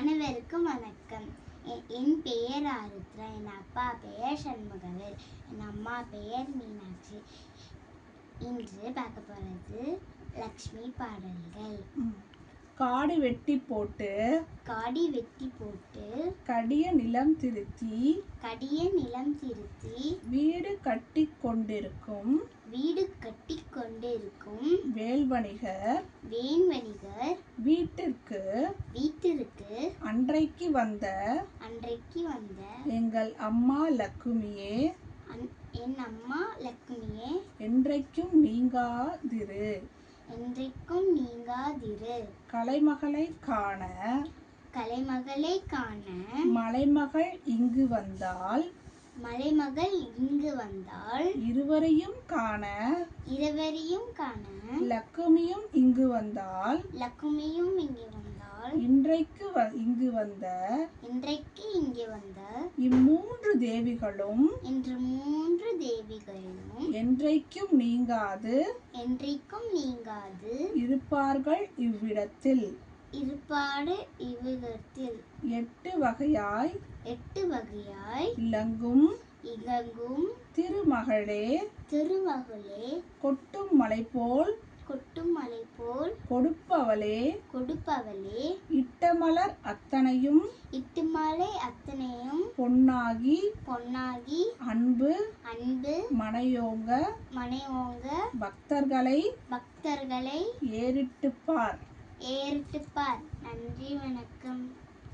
அனைவருக்கும் வணக்கம். என் பெயர் ஆருத்ரா. என் அப்பா பெயர் சண்முகவேல். என் அம்மா பெயர் மீனாட்சி. இன்று பார்க்க போகிறது லக்ஷ்மி பாடல்கள். காடு வெட்டி போட்டு காடி வெட்டி போட்டு கடிய நிலம் திருத்தி கடிய நிலம் திருத்தி வீடு கட்டி கொண்டிருக்கும் வீடு கட்டி கொண்டிருக்கும் வேல்வணிகர் வேண்வணிகர் வந்த அன்றைக்கு வந்த எங்கள் அம்மா லக்குமியே என் அம்மா லக்ஷ்மியே என்றைக்கும் நீங்காதிரு. என்றைக்கும் நீங்காதிரு. கலைமகளை காண கலைமகளை காண மலைமகள் இங்கு வந்தால் மலைமகள் இங்கு வந்தால் இருவரையும் காண இருவரையும் காண லக்குமியும் இங்கு வந்தால் லக்குமியும் இங்கே வந்தால் இன்றைக்கு இங்கு வந்த இன்றைக்கு இங்கே வந்த இம்மூன்று தேவிகளும் இன்று மூன்று தேவிகளும் என்றைக்கும் நீங்காது என்றைக்கும் நீங்காது இருப்பார்கள் இவ்விடத்தில். இருப்பாடு இவ்விதத்தில். எட்டு வகையாய் எட்டு வகையாய் இலங்கும் இலங்கும் திருமகளே திருமகளே கொட்டும் மலை போல் கொட்டும் மலை போல் கொடுப்பவளே கொடுப்பவளே. இட்டமலர் அத்தனையும் இட்டுமலை அத்தனையும் பொன்னாகி பொன்னாகி அன்பு அன்பு மனையோங்க மனைவோங்க பக்தர்களை பக்தர்களை ஏறிட்டுப்பார் ஏறிட்டுப்பார் நன்றி வணக்கம்.